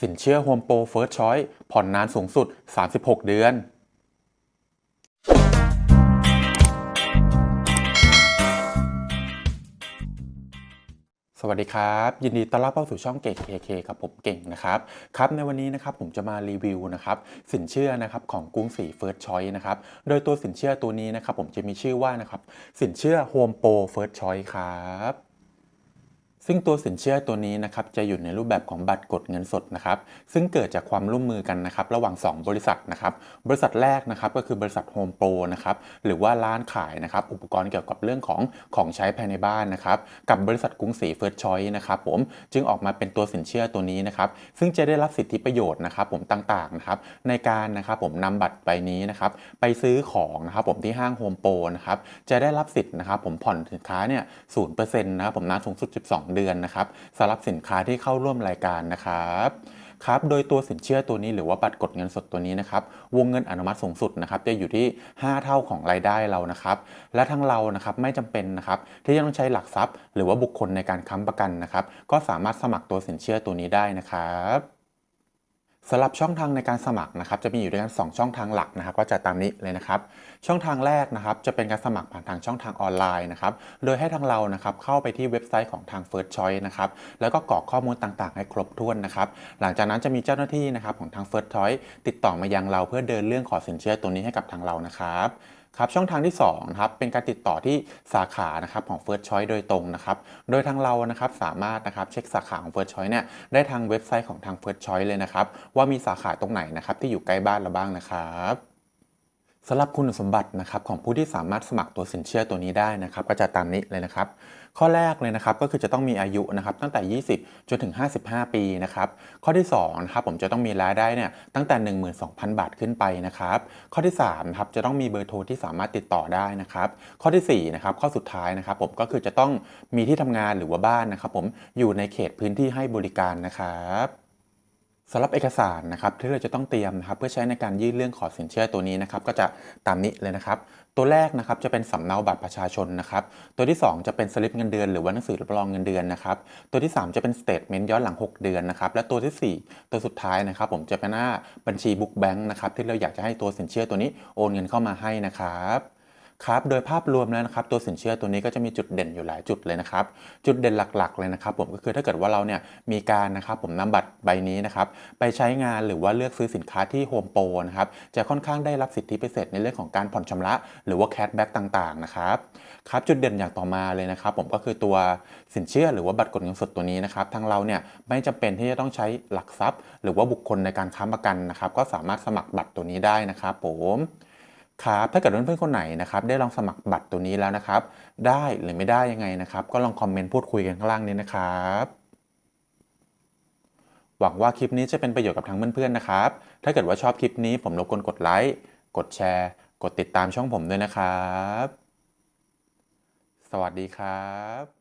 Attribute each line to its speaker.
Speaker 1: สินเชื่อ Home Pro First Choice ผ่อนนานสูงสุด 36 เดือน สวัสดีครับ ยินดีต้อนรับเข้าสู่ช่องเก่ง KK กับผมเก่งนะครับครับในวันนี้นะครับผมจะมารีวิวนะครับสินเชื่อนะครับของกรุงศรี First Choice นะครับโดยตัวสินเชื่อตัวนี้นะครับผมจะมีชื่อว่านะครับสินเชื่อ Home Pro First Choice ครับ ซึ่งตัวสินเชื่อตัวนี้นะครับจะอยู่ในรูปแบบของบัตรกดเงินสดนะครับซึ่งเกิดจากความร่วมมือกันนะครับระหว่าง 2 บริษัทนะครับบริษัทแรกนะครับก็คือบริษัท Home Pro นะครับหรือว่าร้านขายนะครับอุปกรณ์เกี่ยวกับเรื่องของของใช้ภายในบ้านนะครับกับบริษัทกรุงศรี First Choice นะครับผมจึงออกมาเป็นตัวสินเชื่อตัวนี้นะครับซึ่งจะได้รับสิทธิประโยชน์นะครับผมต่างๆนะครับในการนะครับผมนำบัตรใบนี้นะครับไปซื้อของนะครับผมที่ห้าง Home Pro นะครับจะได้รับสิทธิ์นะครับผมผ่อนสินค้าเนี่ยศูนย์เปอร์เซ็นต์นะครับผมนานสูงสุด 12เดือนนะครับสำหรับสินค้าที่เข้าร่วมรายการนะครับครับ โดยตัวสินเชื่อตัวนี้หรือว่าบัตรกดเงินสดตัวนี้นะครับ วงเงินอนุมัติสูงสุดนะครับจะอยู่ที่ 5 เท่าของรายได้เรานะครับ และทั้งเรานะครับไม่จำเป็นนะครับที่จะต้องใช้หลักทรัพย์ หรือว่าบุคคลในการค้ำประกันนะครับ ก็สามารถสมัครตัวสินเชื่อตัวนี้ได้นะครับ สำหรับช่องทางในการสมัครนะครับจะมีอยู่ด้วยกัน 2 ช่องทางหลักนะครับ ก็จะตามนี้เลยนะครับ ช่องทางแรกนะครับจะเป็นการสมัครผ่านทางช่องทางออนไลน์นะครับโดยให้ทางเรานะครับเข้าไปที่เว็บไซต์ของทาง First Choice นะครับแล้วก็กรอกข้อมูลต่างๆ ให้ครบถ้วนนะครับหลังจากนั้นจะมีเจ้าหน้าที่นะครับของทาง First Choice ติดต่อมายังเราเพื่อเดินเรื่องขอสินเชื่อตัวนี้ให้กับทางเรานะครับ ครับช่องทางที่2นะครับเป็นการติดต่อที่สาขานะครับของ First Choice โดยตรงนะครับโดยทางเรานะครับสามารถนะครับเช็คสาขาของ First Choice เนี่ยได้ทางเว็บไซต์ของทาง First Choice เลยนะครับว่ามีสาขาตรงไหนนะครับที่อยู่ใกล้บ้านเราบ้างนะครับ สำหรับคุณสมบัตินะครับของผู้ที่สามารถสมัครตัวสินเชื่อตัวนี้ได้นะครับ ก็จะตามนี้เลยนะครับ ข้อแรกเลยนะครับก็คือจะต้องมีอายุนะครับตั้งแต่ 20 จนถึง 55 ปีนะครับข้อที่2นะครับผมจะต้องมีรายได้เนี่ยตั้งแต่ 12,000 บาทขึ้นไปนะครับข้อที่3นะครับจะต้องมีเบอร์โทรที่สามารถติดต่อได้นะครับข้อที่4นะครับข้อสุดท้ายนะครับผมก็คือจะต้องมีที่ทำงานหรือว่าบ้านนะครับผมอยู่ในเขตพื้นที่ให้บริการนะครับ สำหรับเอกสารนะครับที่เราจะต้องเตรียมนะครับเพื่อใช้ในการยื่นเรื่องขอสินเชื่อตัวนี้นะครับก็จะตามนี้เลยนะครับ ตัวแรกนะครับจะเป็นสำเนาบัตรประชาชนนะครับตัวที่ 2 จะเป็นสลิปเงินเดือน หรือว่าหนังสือรับรองเงินเดือนนะครับตัวที่ 3 จะเป็นสเตทเมนต์ย้อนหลัง 6 เดือนนะครับและตัวทีสี่4 ตัวสุดท้ายนะครับ ผมจะเป็นหน้าบัญชีบุ๊กแบงค์นะครับที่เราอยากจะให้ตัวสินเชื่อตัวนี้โอนเงินเข้ามาให้นะครับ ครับโดยภาพรวมแล้วนะครับตัวสินเชื่อตัวนี้ก็จะมีจุดเด่นอยู่หลายจุดเลยนะครับจุดเด่นหลักๆเลยนะครับผมก็คือถ้าเกิดว่าเราเนี่ยมีการนะครับผมนำบัตรใบนี้นะครับไปใช้งานหรือว่าเลือกซื้อสินค้าที่โฮมโปรนะครับจะค่อนข้างได้รับสิทธิพิเศษในเรื่องของการผ่อนชำระ หรือว่าแคชแบ็กต่างๆนะครับครับจุดเด่นอย่างต่อมาเลยนะครับผมก็คือตัวสินเชื่อหรือว่าบัตรกดเงินสดตัวนี้นะครับทางเราเนี่ยไม่จำเป็นที่จะต้องใช้หลักทรัพย์ หรือว่าบุคคลในการค้ำประกันนะครับก็สามารถสมัครบัตรตัวนี้ได้นะครับผม ครับถ้าเกิดเพื่อนๆคนไหนนะครับได้ลองสมัครบัตรตัวนี้แล้วนะครับ ได้หรือไม่ได้ยังไงนะครับ ก็ลองคอมเมนต์พูดคุยกันข้างล่างนี้นะครับหวังว่าคลิปนี้จะเป็นประโยชน์กับทั้งเพื่อนๆนะครับ ถ้าเกิดว่าชอบคลิปนี้ผมรบกวนกดไลค์ กดแชร์ กดติดตามช่องผมด้วยนะครับ สวัสดีครับ